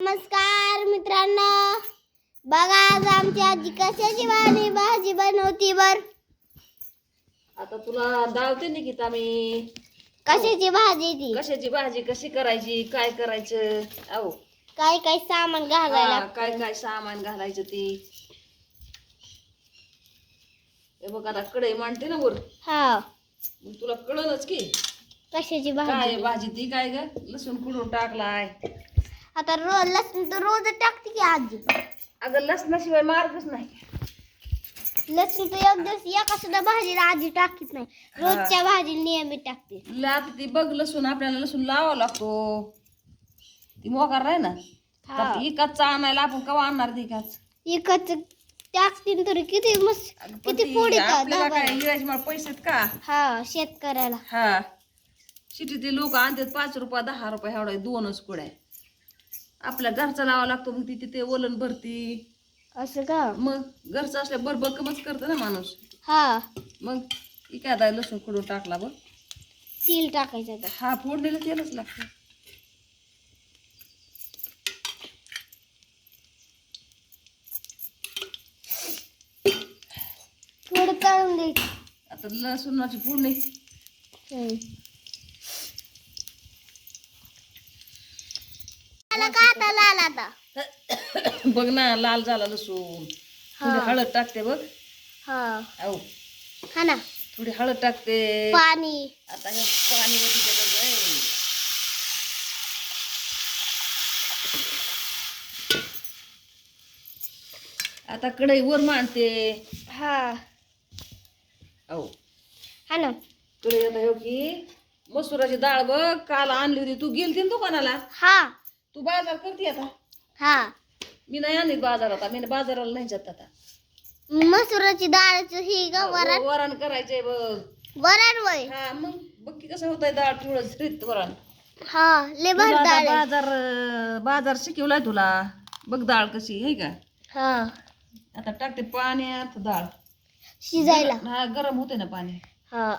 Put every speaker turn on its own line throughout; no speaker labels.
नमस्कार मित्रांनो. बघा आज आमची आजी कशाची भाजी भाजी बनवती बर?
आता तुला दावते ना की मी
कशाची भाजी ती?
कशाची भाजी कशी करायची काय करायचं? अहो
काय काय सामान घालायला
हा, काय काय सामान घालायचं ती? हे बघ आता कढई मांडते ना वर.
हा.
मग तुला कळलंच की.
कशाची
काय
भाजी?
आहे भाजी ती काय ग? लसूण कुडून टाकलाय.
आता रोज लसूण तर रोज टाकते की आजी.
अगं लसणाशिवाय मार्गच नाही.
लसूण तर एक दिवस एका सुद्धा भाजीला आजी टाकीत नाही. रोजच्या भाजी नियमित टाकते.
लात ती बघ लसूण आपल्याला लसूण लावावा लागतो. ती मोकार आहे ना?
हा.
तर इकाच आणायला आपण कवा आणणार ती इकाच
एकच टाकतील तरी किती मस्त
अगं पण
किती
ती आपल्याला काय आहेत का?
हा शेतकऱ्याला.
हा. सिटीतले लोक आणतात पाच रुपये दहा रुपये एवढा दोनच कुड्या आपल्या घरचा लावा लागतो मग ती तिथे वलन भरती.
असं का?
मग घरचं असल्या बरोबर कमच करतं ना माणूस.
हा.
मग एखादा लसूण कुडून टाकला बघ.
सील टाकायचं आता.
हा फोडणीला तेलच लागतं.
थोडं तळून द्यायचं
आता लसूणाची फोडणी.
हम्म. आला का आता लाल आता?
बघ ना लाल झाला लसूण. थोडी. हळद टाकते बघ.
हा.
औ
हा ना.
थोडी हळद टाकते.
पाणी.
आता हे पाणी वरती त्याचं. आता कढई वर मांडते.
हा.
औ
हा ना.
कढई आता हो की मसुराची डाळ बघ काल आणली होती. तू गेलती ना दुकानाला?
हा.
तू बाजार करते आता?
हा.
मी नाही आणली बाजारात आता मी बाजाराला नाही जात आता.
मसुराची डाळच ही ग वरण?
वरण करायचंय बघ.
वरण वय?
हा मग बघ की कसं होतंय डाळ श्रीत वरण.
हा
तुला
भारी
आता
डाळ आहे.
बाजार अं, बाजार शिकवलाय तुला. बघ डाळ कशी आहे का?
हा.
आता टाकते पाण्यात डाळ.
शिजायला.
हा गरम होते ना पाणी.
हा.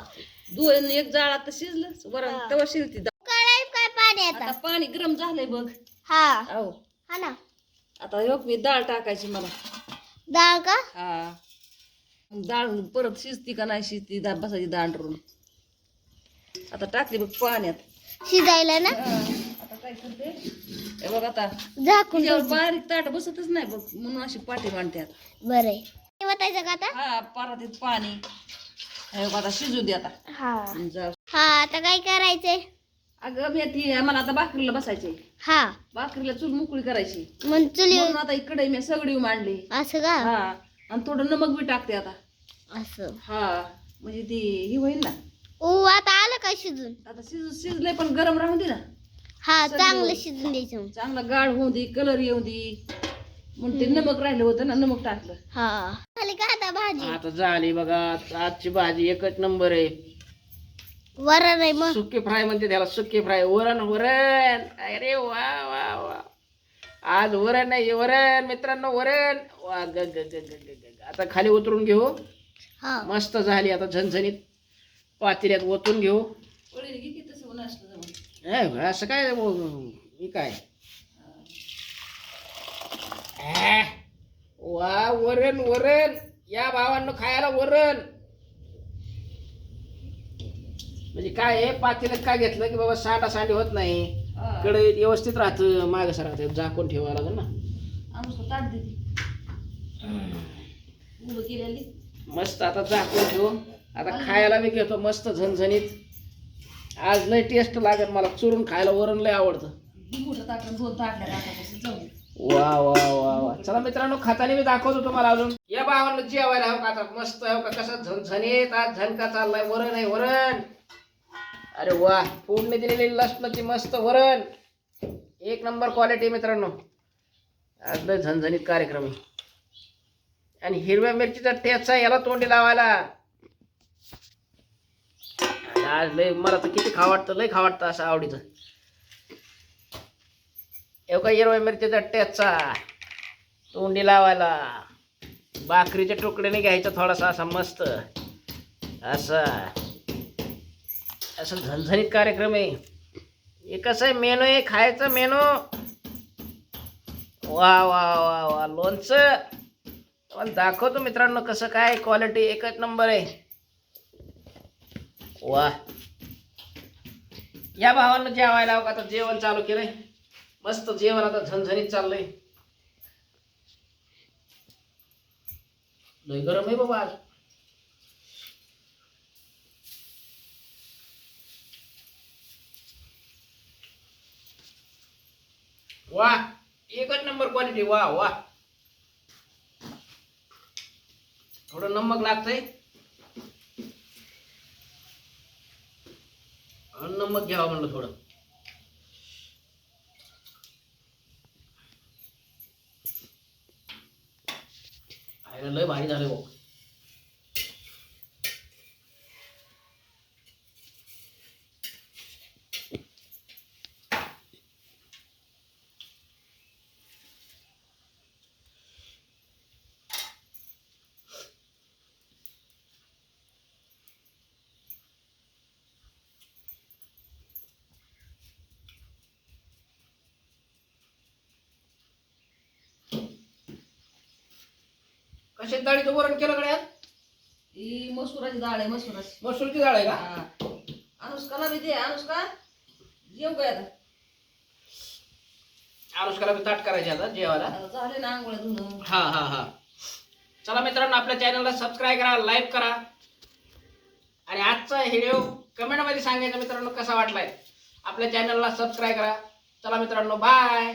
दोन एक जाळ आता शिजलं वरण
हा.
तेव्हा शिजती डाळ
कळाय काय पाणी
आता पाणी गरम झालंय बघ.
हा.
अहो
हा ना.
आता योग मी डाळ टाकायची मला.
डाळ का?
हा. डाळ परत शिजती का नाही शिजती दा बसायची दांडरून. आता टाकली बघ पाण्यात.
शिजायला ना?
हा, आता काय करते? हे बघ आता.
झाकून
बारीक ताट बसतच नाही बघ म्हणून अशी पाठी मांडतात
बरं. वतायचं का आता?
हा परातीत पाणी. हे बघ आता शिजू दे आता.
हा.
जा.
हा आता काय करायचंय?
अगं मी ती मला आता भाकरीला बसायचे
हा.
भाकरीला चूल मोकळी करायची.
मग चुली
म्हणून आता इकडे मी सगळी मांडली
असं का?
हा. आणि थोडं नमक बी टाकते आता.
असं.
हा. म्हणजे ती ही होईल ना?
ओ आता आलं काय शिजून?
आता शिज शिजले पण गरम राहून दे ना.
हा
सगळं.
चांगलं शिजून द्यायचं.
चांगला गाढ होऊ दे कलर येऊ दे. म्हणून ते नमक राहिलं होतं ना नमक टाकलं.
हा. झाली का आता भाजी?
आता झाली बघा आजची भाजी एकच नंबर आहे.
वरण आहे मग.
सुकी फ्राय म्हणते त्याला सुकी फ्राय. वरण वरण. अरे वा वा वा. आज वरण नाही वरण. मित्रांनो वरण. वा ग ग ग ग ग ग. आता खाली उतरून घेऊ.
हा.
मस्त झाली आता झणझणीत. पातेल्यात ओतून घेऊ. ए, असं काय वो- हे काय? वा वरण वरण. या भावांनो खायला वरण. म्हणजे काय आहे पातेल्यात काय घेतलं की बाबा सांडा सांडी होत नाही. कढईत व्यवस्थित राहतं माग राहतं झाकून ठेवावं लागेल ना.
आमचं ताट देते उभं केलेली.
मस्त आता झाकून ठेवू. आता खायला मी घेतो मस्त झणझणीत. आज लय टेस्ट लागेल मला चुरून खायला वरण लय आवडतं.
मोठं ताटून दोन ताटल्या टाकायचं जाऊ दे.
वा वा वा वा. चला मित्रांनो खाताने मी दाखवतो तुम्हाला अजून. या भावांना जेवायला हो का आता? मस्त हो का? कसं झणझणीत आज झणका चाललाय वरण आहे वरण. अरे वा पूर्ण दिलेली लसणाची मस्त वरण. एक नंबर क्वालिटी मित्रांनो. आज लय झणझणीत कार्यक्रम आहे. आणि हिरव्या मिरचीचा ठेचा याला तोंडी लावायला. आज लय मला तर किती खावाटतं लय खावाटतं असं आवडीचं. एवढा हिरव्या मिरचीचा ठेचा? तोंडी लावायला. भाकरीच्या तुकड्याने घ्यायचा थोडासा असा मस्त. असा. असं झणझणीत कार्यक्रम आहे. एकच आहे मेनू आहे खायचं मेनू. वा वा वा वा लोणचं. पण दाखवतो मित्रांनो कसं काय क्वालिटी एकच नंबर आहे. वा. या भावानं जेवायला हवं आता जेवण चालू केलंय. मस्त जेवण आता झणझणीत चाललंय. लय गरम आहे बाबा आज. वा एकच नंबर क्वालिटी वा वा थोडं नमक लागतंय? नमक घ्यावं म्हणलं थोडं. खायला लय भारी झालं भाऊ कशात डाळीचं वरण केलं गड्यात
ही मसुराची डाळ आहे मसुराची.
मसूरची डाळ आहे का?
हा. अनुष्काला बी दे अनुष्का. जेव काय आता?
अनुष्काला बी ताट करायचे आता जेवायला.
आता झाले ना आंघोळ धुणं.
हा हा हा. चला मित्रांनो आपल्या चॅनलला सबस्क्राईब करा लाईक करा. आणि आजचा व्हिडिओ कमेंटमध्ये सांगायचा मित्रांनो कसा वाटलाय? आपल्या चॅनलला सबस्क्राईब करा. चला मित्रांनो बाय